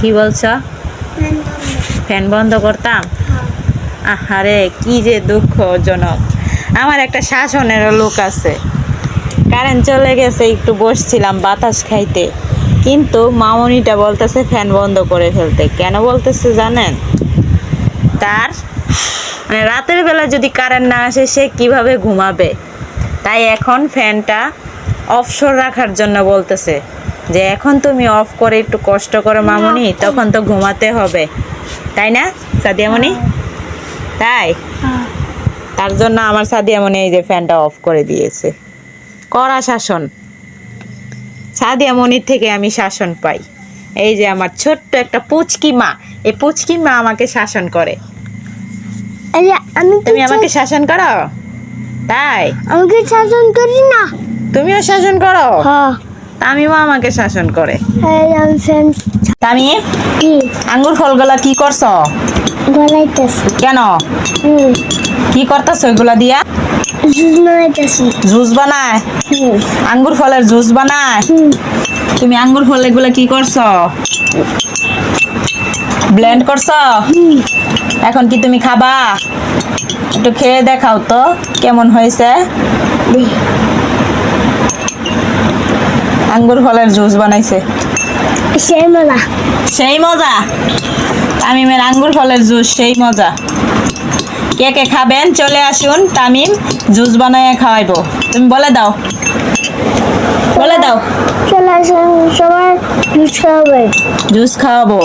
কি বলছ? ফ্যান বন্ধ করতাম? হ্যাঁ। আহারে কি যে দুঃখজনক। আমার একটা শাসনের লোক আছে। কারেন্ট চলে গেছে একটু বসছিলাম বাতাস খাইতে। কিন্তু মামনিটা বলতেছে ফ্যান বন্ধ করে ফেলতে। কেন বলতেছে জানেন? তার মানে রাতের বেলা যদি কারেন্ট না আসে সে কীভাবে ঘুমাবে? তাই এখন ফ্যানটা অফশোর রাখার জন্য বলতেছে। যে এখন তুমি অফ করে একটু কষ্ট করো মামনি তখন তো ঘুমাতে হবে। তাই না সাদিয়ামণি? তাই? তার জন্য আমার সাদিয়ামণি এই যে ফ্যানটা অফ করে দিয়েছে। কড়া শাসন। সাদিয়ামণির থেকে আমি শাসন পাই। এই যে আমার ছোট্ট একটা পুচকি মা এই পুচকি মা আমাকে শাসন করে। তুমি আমাকে শাসন করো? তাই? আমাকে শাসন করি না। তুমিও শাসন করো? হ্যাঁ। তামিমও আমাকে শাসন করে। এই যে আমি ফ্যান তামিম কি? আঙ্গুর ফলগুলা কি করছ? কেন? কি করতেছো এগুলা দিয়া? জুস বানায়? আঙ্গুর ফলের জুস বানায়? তুমি আঙ্গুর ফল এগুলো কি করছ? ব্লেন্ড করছ? এখন কি তুমি খাবা? একটু খেয়ে দেখাও তো কেমন হয়েছে? আঙ্গুর ফলের জুস বানাইছে। সেই মজা। সেই মজা? তামিমের আঙ্গুর ফলের জুস সেই মজা। কে কে খাবেন? চলে আসুন তামিম জুস বানায় খাওয়াইবো। তুমি বলে দাও। বলে দাও। চলে আসুন সবাই জুস খাওয়াবে। জুস খাওয়াবো।